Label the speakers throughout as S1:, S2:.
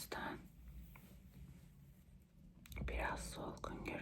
S1: Yunanistan. Biraz solgun görünüyor.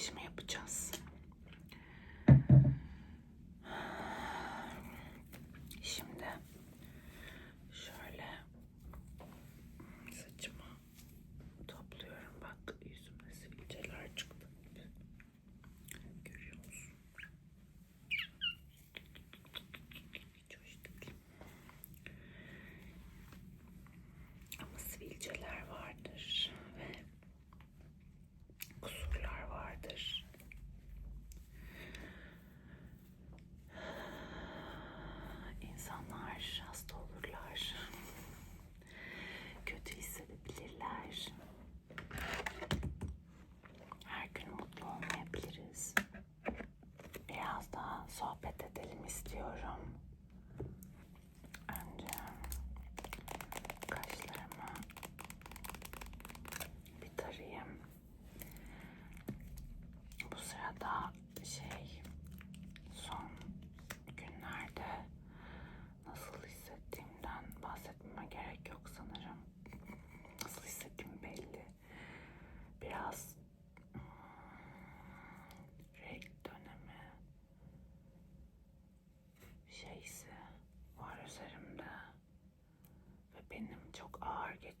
S1: pişme yapacağız. 上。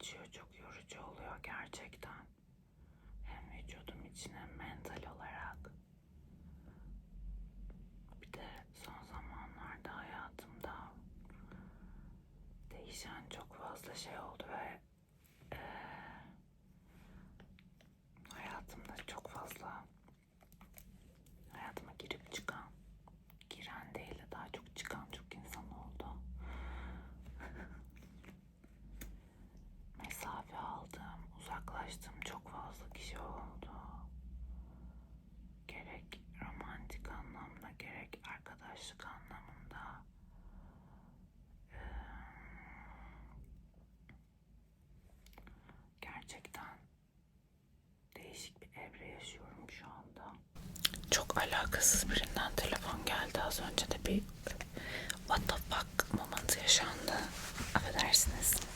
S1: açıyor. Çok yorucu oluyor gerçekten. Hem vücudum için hem mental olarak. Bir de son zamanlarda hayatımda değişen çok fazla şey oldu ve karşılaştığım çok fazla kişi oldu. Gerek romantik anlamda gerek arkadaşlık anlamında ee, gerçekten değişik bir evre yaşıyorum şu anda. Çok alakasız birinden telefon geldi az önce de bir what the fuck moment yaşandı. Affedersiniz.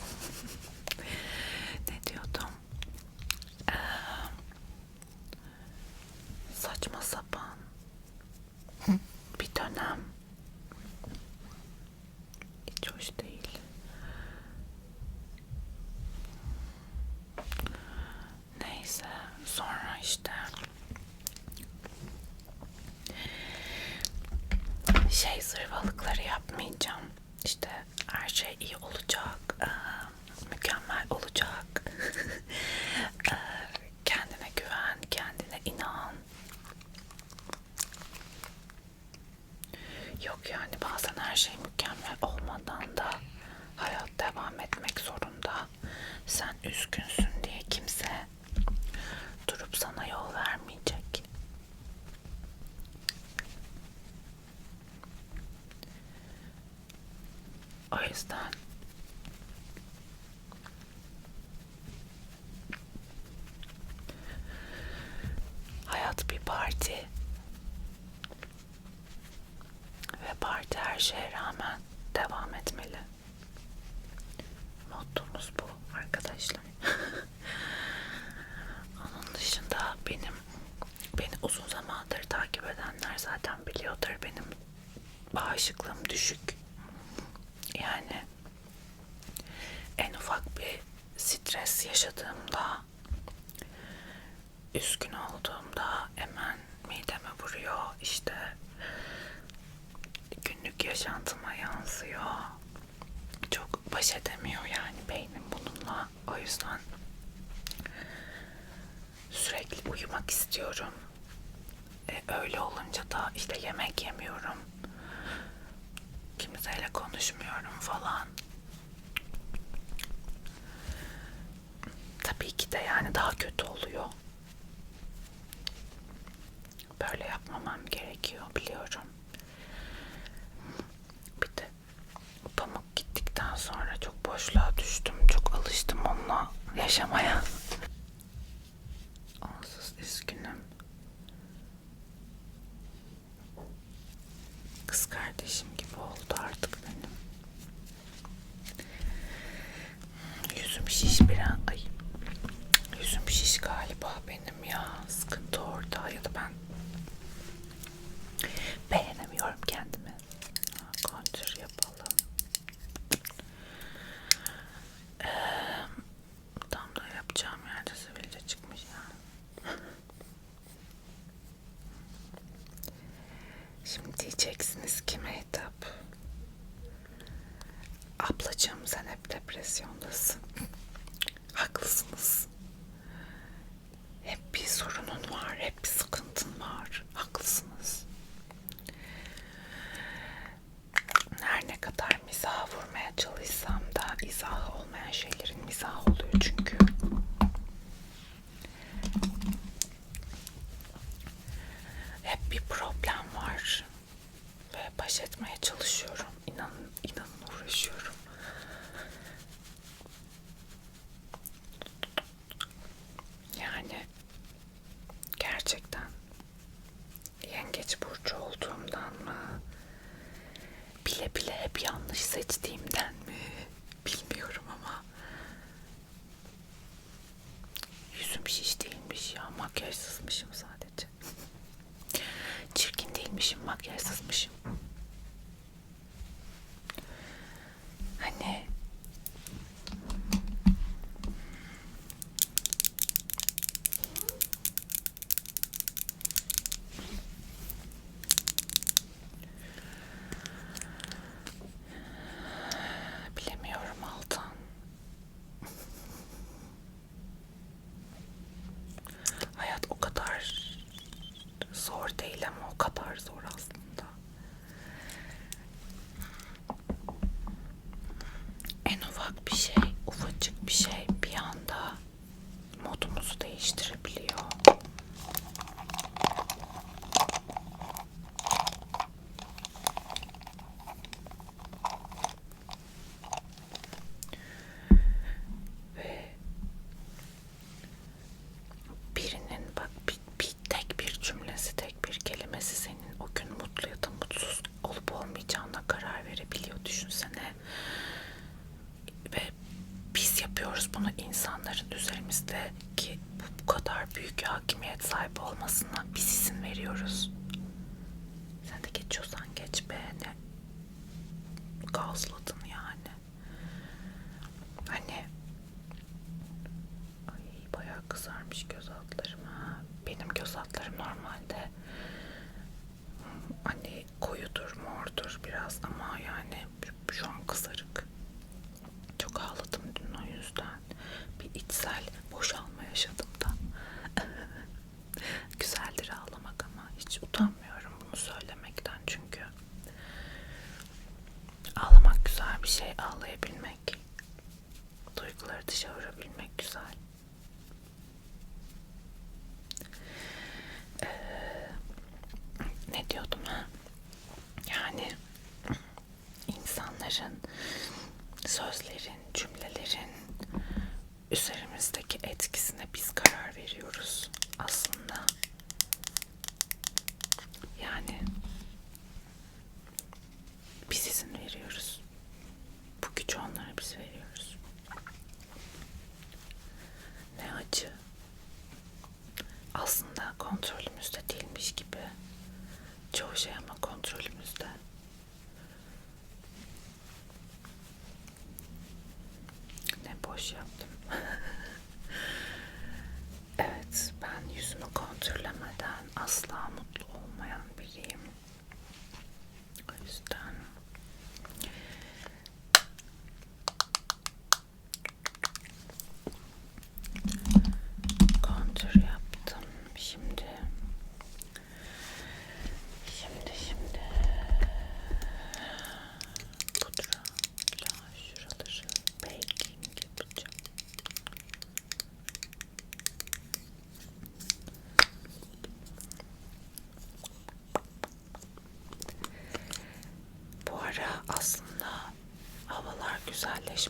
S1: Ahí están. yaşantıma yansıyor. Çok baş edemiyor yani beynim bununla. O yüzden sürekli uyumak istiyorum. E, öyle olunca da işte yemek yemiyorum. Kimseyle konuşmuyorum falan. Tabii ki de yani daha kötü oluyor. Böyle yapmamam gerekiyor biliyorum. boşluğa düştüm. Çok alıştım onunla yaşamaya. Onsuz üzgünüm. Kız kardeşim gibi oldu artık benim. Yüzüm şiş bir an. Ay yapıyoruz. Bunu insanların üzerimizdeki bu, bu kadar büyük bir hakimiyet sahibi olmasına biz izin veriyoruz. Sen de geçiyorsan geç be. Ne? Gazladın yani. Hani Ay bayağı kızarmış göz altlarım ha. Benim göz altlarım normalde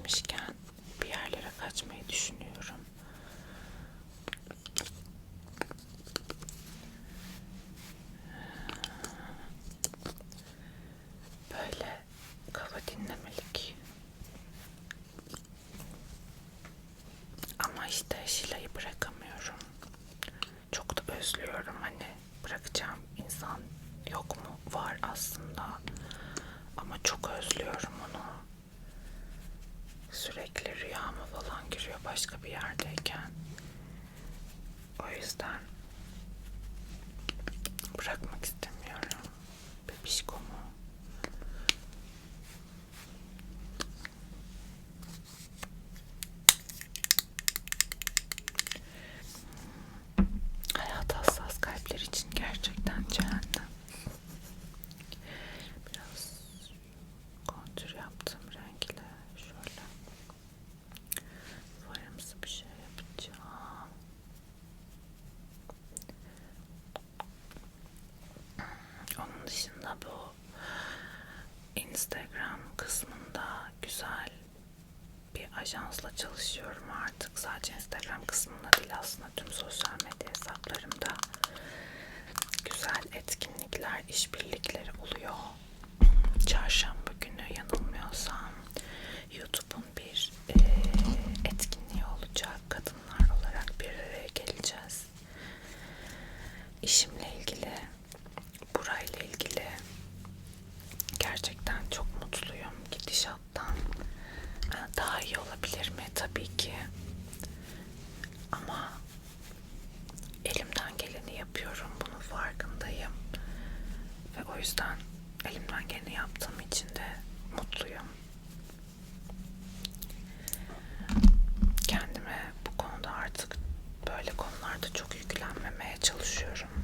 S1: pişmiş. çalışıyorum artık. Sadece Instagram kısmında değil aslında tüm sosyal medya hesaplarımda güzel etkinlikler, işbirlikleri oluyor. Çarşamba yapıyorum. Bunun farkındayım. Ve o yüzden elimden geleni yaptığım için de mutluyum. Kendime bu konuda artık böyle konularda çok yüklenmemeye çalışıyorum.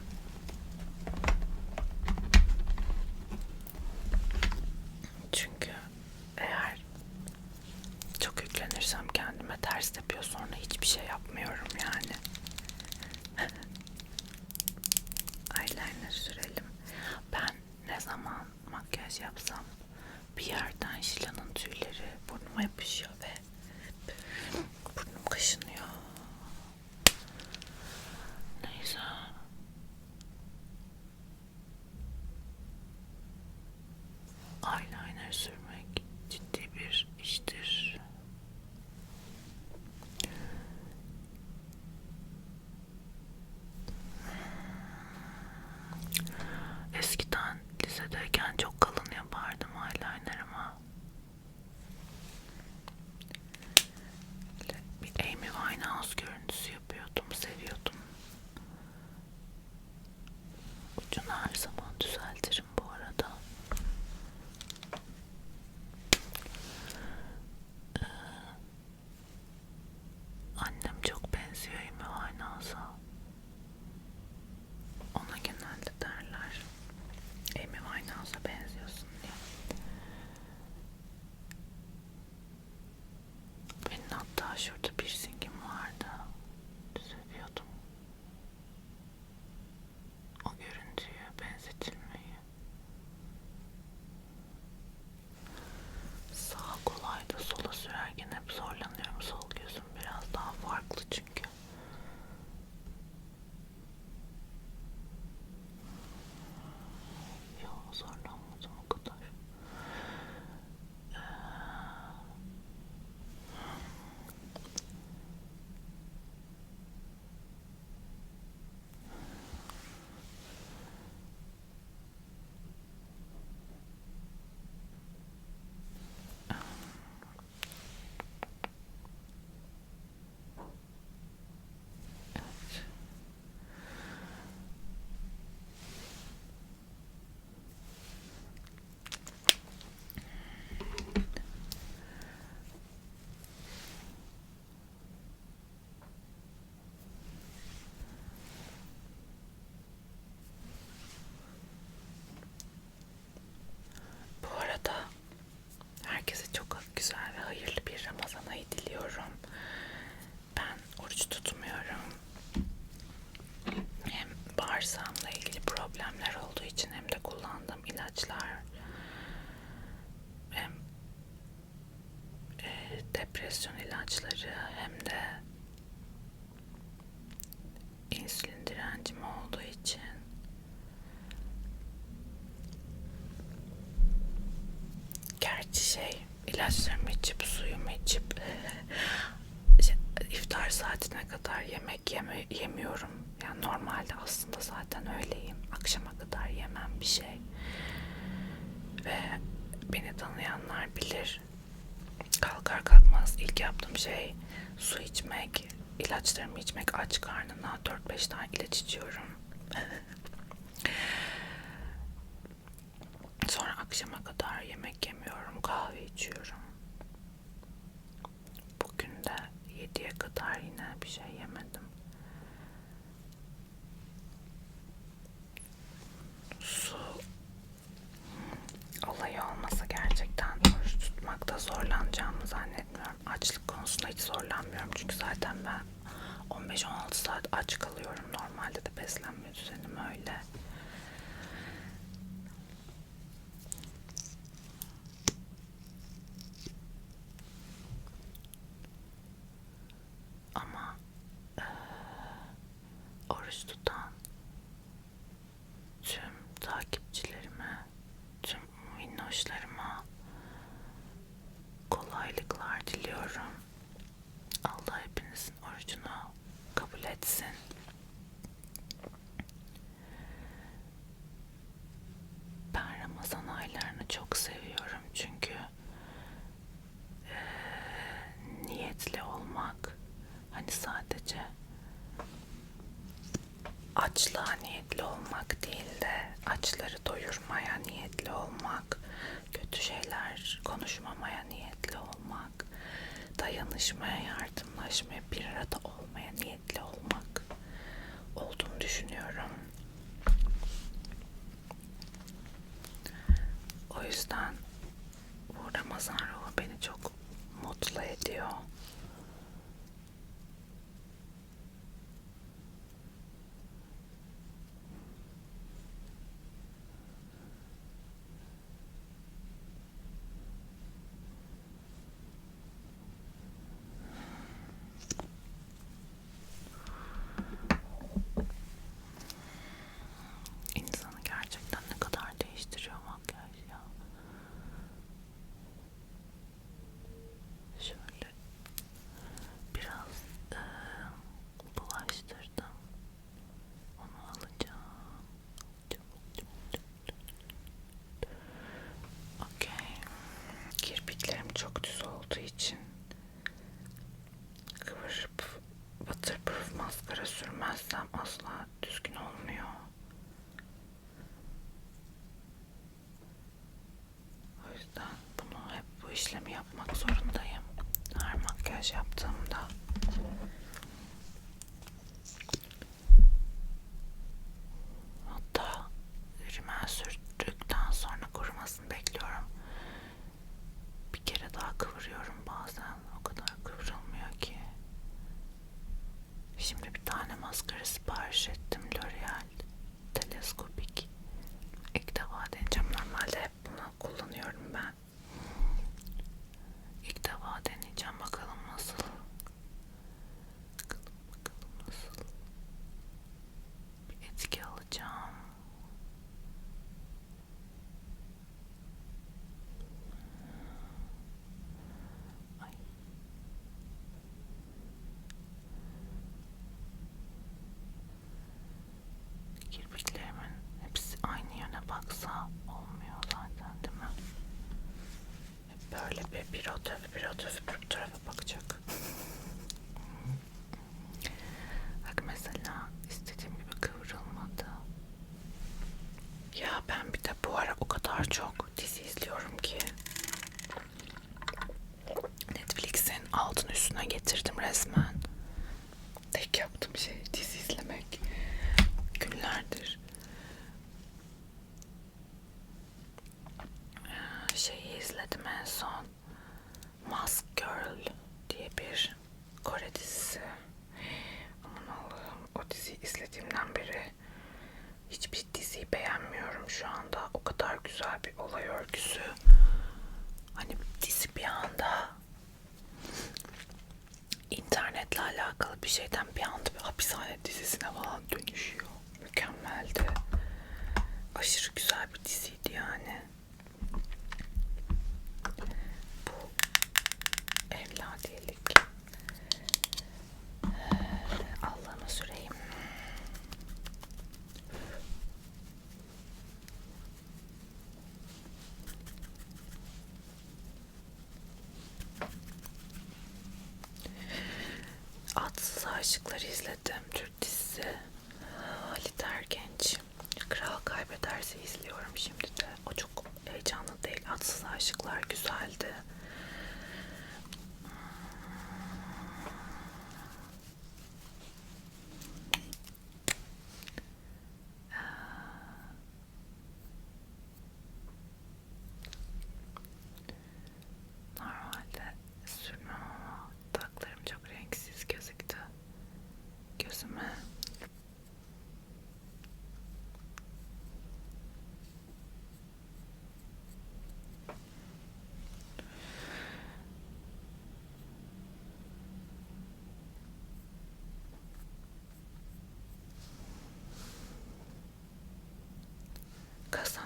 S1: şurada şey ilaçlarımı içip suyumu içip iftar saatine kadar yemek yeme, yemiyorum. Yani normalde aslında zaten öyleyim. Akşama kadar yemem bir şey. Ve beni tanıyanlar bilir. Kalkar kalkmaz ilk yaptığım şey su içmek, ilaçlarımı içmek aç karnına 4-5 tane ilaç içiyorum. Sonra akşama kadar yemek yemiyorum, kahve içiyorum. Bugün de 7'ye kadar yine bir şey yemedim. Su olayı olmasa gerçekten oruç tutmakta zorlanacağımı zannetmiyorum. Açlık konusunda hiç zorlanmıyorum çünkü zaten ben 15-16 saat aç kalıyorum. Normalde de beslenme düzenim öyle. Ama eee, oruç tutan tüm takipçilerime, tüm minnoşlarıma kolaylıklar diliyorum. Allah hepinizin orucunu kabul etsin. Ben Ramazan aylarını çok seviyorum çünkü eee, niyetli olmak hani sadece açlığa niyetli olmak değil de açları doyurmaya niyetli olmak, kötü şeyler konuşmamaya niyetli olmak, dayanışmaya, yardımlaşmaya, bir arada olmaya niyetli olmak olduğunu düşünüyorum. O yüzden bu Ramazan Hep böyle bir, bir o bir o tarafa bir tarafa bakacak. Bak mesela istediğim gibi kıvrılmadı. Ya ben bir de bu ara o kadar çok dizi izliyorum ki. Netflix'in altını üstüne getirdim resmen. Tek yaptığım şey dizi izlemek. Günlerdir. Ee, Şeyi izledim en son. Mask Girl diye bir Kore dizisi. Aman Allah'ım o diziyi izlediğimden beri hiçbir diziyi beğenmiyorum şu anda. O kadar güzel bir olay örgüsü. Hani dizi bir anda internetle alakalı bir şeyden bir anda bir hapishane dizisine dönüşüyor. Mükemmeldi. Aşırı güzel bir diziydi yani.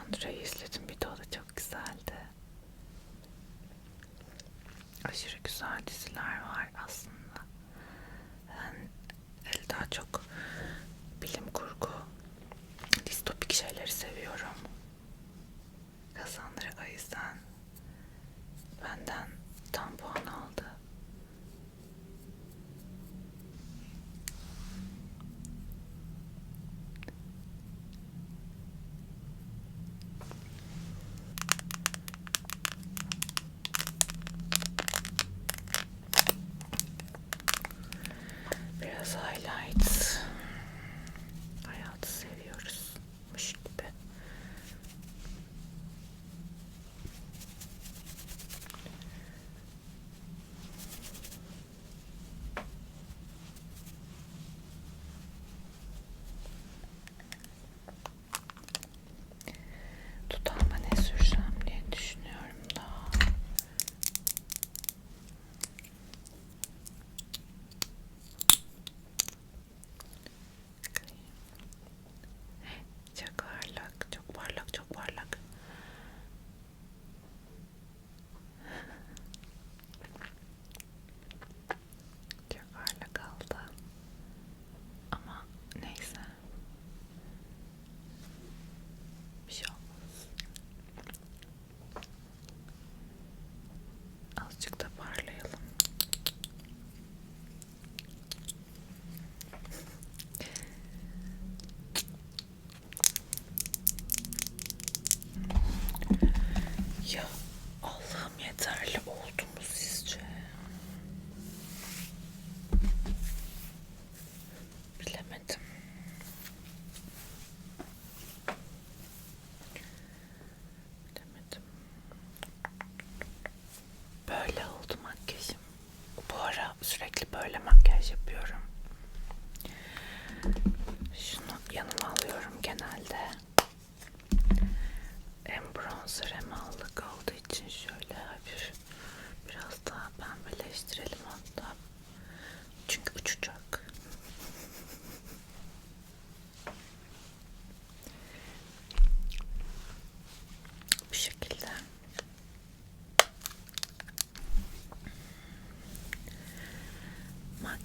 S1: Александра, если это It's.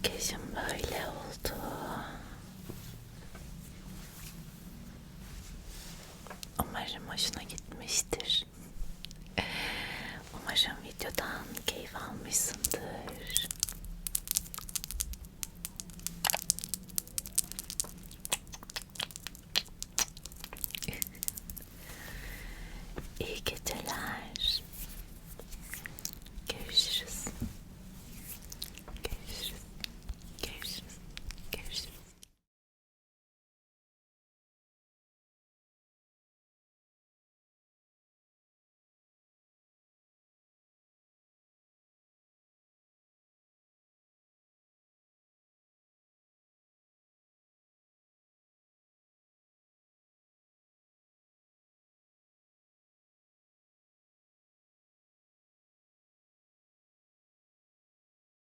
S1: Makyajım böyle oldu. Umarım hoşuna gitmiştir. Umarım videodan keyif almışsındır.